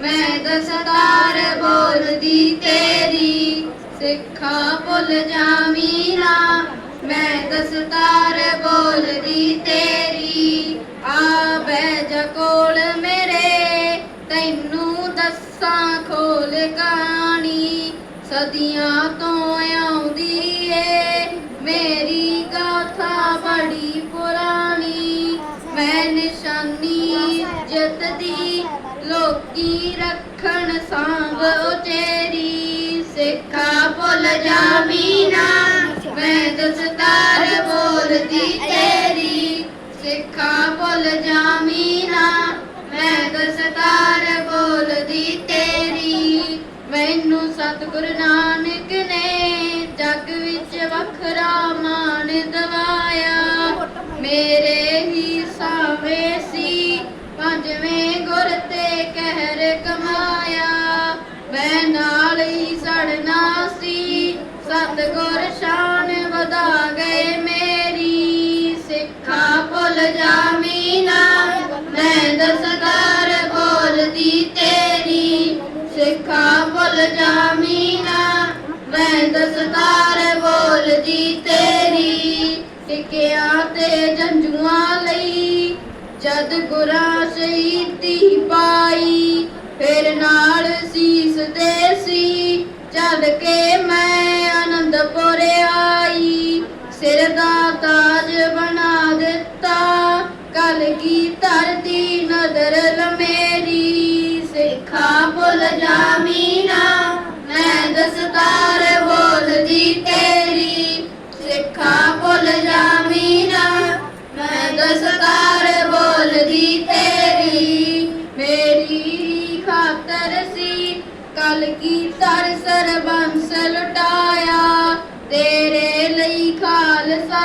ਮੈਂ ਦਸਤਾਰ ਬੋਲਦੀ ਤੇਰੀ, ਸਿੱਖਾ ਭੁੱਲ ਜਾਵੀਂ ਨਾ। ਮੈਂ ਦਸਤਾਰ ਬੋਲਦੀ ਤੇਰੀ ਆ ਬਹਿ ਜਾ ਕੋਲ ਮੇਰੇ, ਤੈਨੂੰ ਦੱਸਾਂ ਖੋਲ ਕਹਾਣੀ। ਸਦੀਆਂ ਤੋਂ ਲੋਕੀ ਰੱਖਣ ਸਾਂਭ ਉਚੇਰੀ, ਸਿੱਖਾ ਭੁੱਲ ਜਾਵੀਂ ਨਾ ਮੈਂ ਦਸਤਾਰ ਬੋਲਦੀ ਤੇਰੀ, ਸਿੱਖਾ ਭੁੱਲ ਜਾਵੀਂ ਨਾ ਮੈਂ ਦਸਤਾਰ ਬੋਲਦੀ ਤੇਰੀ, ਮੈਨੂੰ ਸਤਿਗੁਰ ਨਾਨਕ ਨੇ ਜਗ ਵਿੱਚ ਵੱਖਰਾ ਮਾਣ ਤੇ ਕਹਿਰ ਕਮਾਇਆ। ਮੈਂ ਨਾਲ ਹੀ ਸੜਨਾ ਸੀ। ਸਤਿਗੁਰ ਸ਼ਾਨ ਵਧਾ ਗਏ ਮੇਰੀ। ਸਿੱਖਾ ਭੁੱਲ ਜਾਵੀਂ ਨਾ ਮੈਂ ਦਸਤਾਰ ਬੋਲਦੀ ਤੇਰੀ। ਸਿੱਖਾ ਭੁੱਲ ਜਾਵੀਂ ਨਾ ਮੈਂ ਦਸਤਾਰ ਬੋਲਦੀ ਤੇਰੀ। ਟਿਕਿਆ ਤੇ ਜੰਜੂਆਂ ਲਈ ਜਦ ਗੁਰਾਂ ਸ਼ਹੀਦੀ ਕੇ ਮੈਂ ਅਨੰਦਪੁਰ ਆਈ। ਸਿਰ ਦਾ ਤਾਜ ਬਣਾ ਦਿੱਤਾ। ਕਲ ਕੀ ਧਰਤੀ ਨਦਰ ਲਮੇਰੀ। ਸਿੱਖਾ ਭੁੱਲ ਜਾਵੀਂ ਨਾ, ਮੈਂ ਦਸਤਾਰ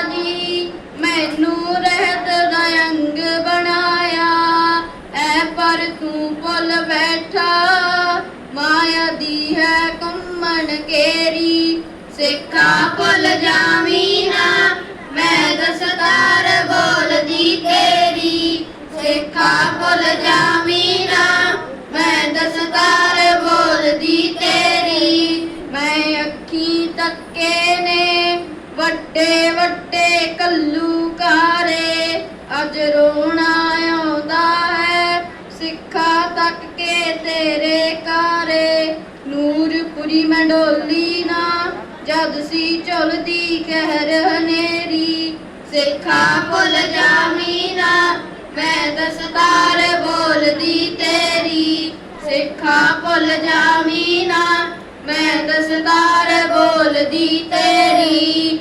ਜੀ ਮੈਨੂੰ ਰਹਿਤ ਦਾ ਅੰਗ ਬਣਾਇਆ। ਐ ਪਰ ਤੂੰ ਭੁੱਲ ਬੈਠਾ, ਮਾਇਆ ਦੀ ਹੈ ਕੰਮਣ ਕੇਰੀ। ਸਿੱਖਾ ਭੁੱਲ ਜਾਵੀ ਨਾ, ਮੈਂ ਦਸਤਾਰ ਬੋਲਦੀ ਤੇਰੀ। ਸਿੱਖਾ ਭੁੱਲ ਜਾ ਤੱਕ ਕੇ ਤੇਰੇ ਕਾਰੇ ਨੂਰਪੁਰੀ ਮੰਡੋਲੀ ਨਾ, ਜਦ ਸੀ ਚੁਲਦੀ ਕਹਿਰ ਹਨੇਰੀ। ਸਿੱਖਾ ਭੁੱਲ ਜਾਮੀ ਨਾ, ਮੈਂ ਦਸਤਾਰ ਬੋਲਦੀ ਤੇਰੀ। ਸੇਖਾ ਭੁੱਲ ਜਾਮੀ ਨਾ, ਮੈਂ ਦਸਤਾਰ ਬੋਲਦੀ ਤੇਰੀ।